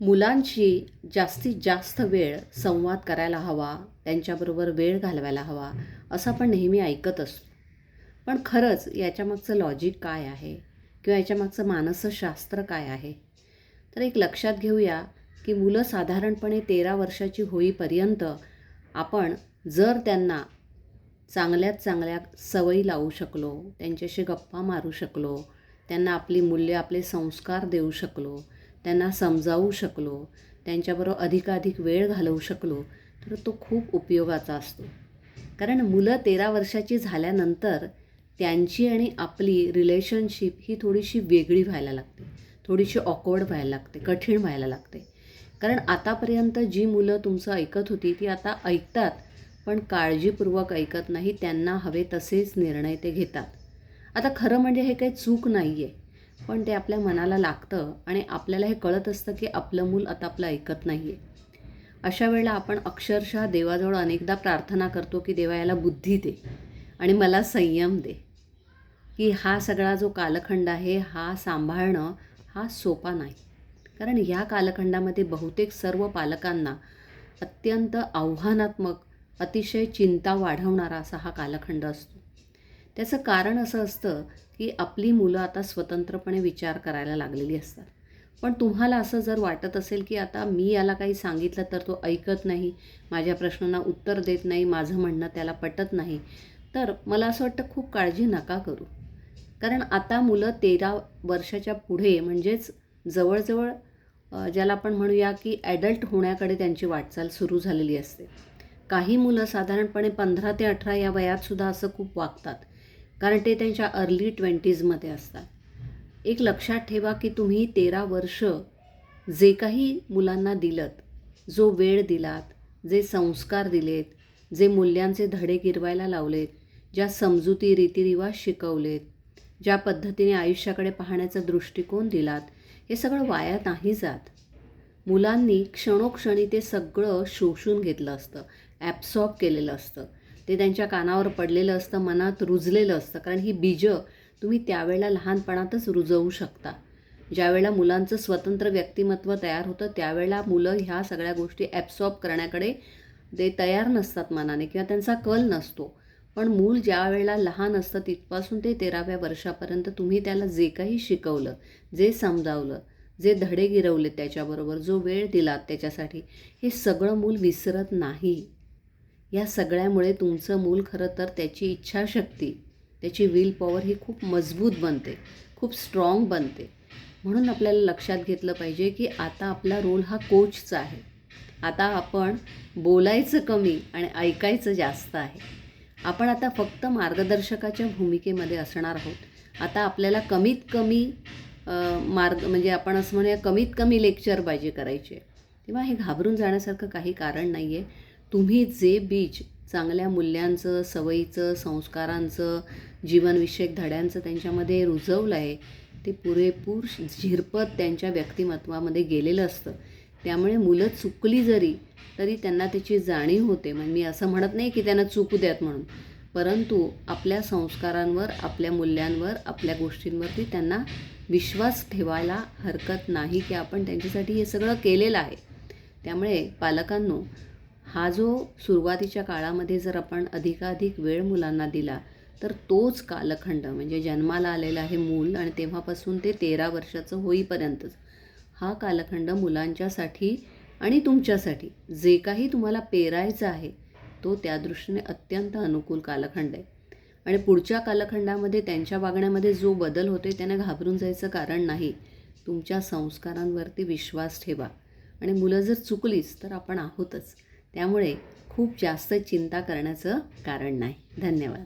मुलांशी जास्तीत जास्त वेळ संवाद करायला हवा त्यांच्याबरोबर वेळ घालवायला हवा असं आपण नेहमी ऐकत असतो. पण खरंच याच्यामागचं लॉजिक काय आहे? किंवा याच्यामागचं मानसशास्त्र काय आहे? तर एक लक्षात घेऊया की मुलं साधारणपणे तेरा वर्षाची होईपर्यंत आपण जर त्यांना चांगल्यात चांगल्या सवयी लावू शकलो त्यांच्याशी गप्पा मारू शकलो त्यांना आपली मूल्य आपले संस्कार देऊ शकलो त्यांना समजावू शकलो त्यांच्याबरोबर अधिकाधिक वेळ घालवू शकलो तर तो खूप उपयोगाचा असतो. कारण मुलं तेरा वर्षाची झाल्यानंतर त्यांची आणि आपली रिलेशनशिप ही थोडीशी वेगळी व्हायला लागते. थोडीशी ऑकवर्ड व्हायला लागते कठीण व्हायला लागते. कारण आतापर्यंत जी मुलं तुमचं ऐकत होती ती आता ऐकतात पण काळजीपूर्वक ऐकत नाही त्यांना हवे तसेच निर्णय ते घेतात. आता खरं म्हणजे हे काही चूक नाही आहे पण ते आपल्या मनाला लागतं आणि आपल्याला हे कळत असतं की आपलं मूल आता आपलं ऐकत नाही आहे अशा वेळेला आपण अक्षरशः देवाजवळ अनेकदा प्रार्थना करतो की देवा याला बुद्धी दे आणि मला संयम दे. की हा सगळा जो कालखंड आहे हा सांभाळणं हा सोपा नाही. कारण ह्या कालखंडामध्ये बहुतेक सर्व पालकांना अत्यंत आव्हानात्मक अतिशय चिंता वाढवणारा असा हा कालखंड असतो. त्याचं कारण असं असतं की आपली मुलं आता स्वतंत्रपणे विचार करायला लागलेली असतात. पण तुम्हाला असं जर वाटत असेल की आता मी याला काही सांगितलं तर तो ऐकत नाही माझ्या प्रश्नांना उत्तर देत नाही माझं म्हणणं त्याला पटत नाही तर मला असं वाटतं खूप काळजी नका करू. कारण आता मुलं तेरा वर्षाच्या पुढे म्हणजेच जवळजवळ ज्याला आपण म्हणूया की ॲडल्ट होण्याकडे त्यांची वाटचाल सुरू झालेली असते. काही मुलं साधारणपणे पंधरा ते अठरा या वयातसुद्धा असं खूप वागतात. कारण ते त्यांच्या अर्ली ट्वेंटीजमध्ये असतात. एक लक्षात ठेवा की तुम्ही तेरा वर्ष जे काही मुलांना दिलत जो वेळ दिलात जे संस्कार दिलेत जे मूल्यांचे धडे गिरवायला लावलेत ज्या समजुती रीतिरिवाज शिकवलेत ज्या पद्धतीने आयुष्याकडे पाहण्याचा दृष्टिकोन दिलात हे सगळं वाया नाही जात. मुलांनी क्षणोक्षणी ते सगळं शोषून घेतलं असतं ॲब्सॉर्ब केलेलं असतं. ते त्यांच्या कानावर पडलेलं असतं मनात रुजलेलं असतं. कारण ही बीजं तुम्ही त्यावेळेला लहानपणातच रुजवू शकता. ज्यावेळेला मुलांचं स्वतंत्र व्यक्तिमत्व तयार होतं त्यावेळेला मुलं ह्या सगळ्या गोष्टी ॲब्सॉर्ब करण्याकडे ते तयार नसतात मनाने किंवा त्यांचा कल नसतो. पण मूल ज्या वेळेला लहान असतं तिथपासून ते तेराव्या वर्षापर्यंत तुम्ही त्याला जे काही शिकवलं जे समजावलं जे धडे गिरवले त्याच्याबरोबर जो वेळ दिलात त्याच्यासाठी हे सगळं मूल विसरत नाही. या सगळ्यामुळे तुमचं मूल खरं तर त्याची इच्छाशक्ती त्याची विल पॉवर ही खूप मजबूत बनते खूप स्ट्रॉंग बनते. म्हणून आपल्याला लक्षात घेतलं पाहिजे की आता आपला रोल हा कोचचा आहे. आता आपण बोलायचं कमी आणि ऐकायचं जास्त आहे. आपण आता फक्त मार्गदर्शकाच्या भूमिकेमध्ये असणार आहोत. आता आपल्याला कमीत कमी मार्ग म्हणजे आपण असं म्हणूया कमीत कमी लेक्चर पाहिजे करायचे. तेव्हा हे घाबरून जाण्यासारखं काही कारण नाही आहे तुम्ही जे बीज चांगल्या मूल्यांचं सवयीचं संस्कारांचं जीवनविषयक धड्यांचं त्यांच्यामध्ये रुजवलं आहे ते पुरेपूर झिरपत त्यांच्या व्यक्तिमत्वामध्ये गेलेलं असतं. त्यामुळे मुलं चुकली जरी तरी त्यांना त्याची जाणीव होते. म्हणजे मी असं म्हणत नाही की त्यांना चुकू द्यात म्हणून. परंतु आपल्या संस्कारांवर आपल्या मूल्यांवर आपल्या गोष्टींवरती त्यांना विश्वास ठेवायला हरकत नाही की आपण त्यांच्यासाठी हे सगळं केलेलं आहे. त्यामुळे पालकांनो हा जो सुरुवातीच्या काळामध्ये जर आपण अधिकाधिक वेळ मुलांना दिला तर तोच कालखंड म्हणजे जन्माला आलेलं आहे मूल आणि तेव्हापासून ते तेरा वर्षाचं होईपर्यंतच हा कालखंड मुलांच्यासाठी आणि तुमच्यासाठी जे काही तुम्हाला पेरायचं आहे तो त्या दृष्टीने अत्यंत अनुकूल कालखंड आहे. आणि पुढच्या कालखंडामध्ये त्यांच्या वागण्यामध्ये जो बदल होते त्यांना घाबरून जायचं कारण नाही. तुमच्या संस्कारांवरती विश्वास ठेवा. आणि मुलं जर चुकलीच तर आपण आहोतच. त्यामुळे खूप जास्त चिंता करण्याचं कारण नाही. धन्यवाद.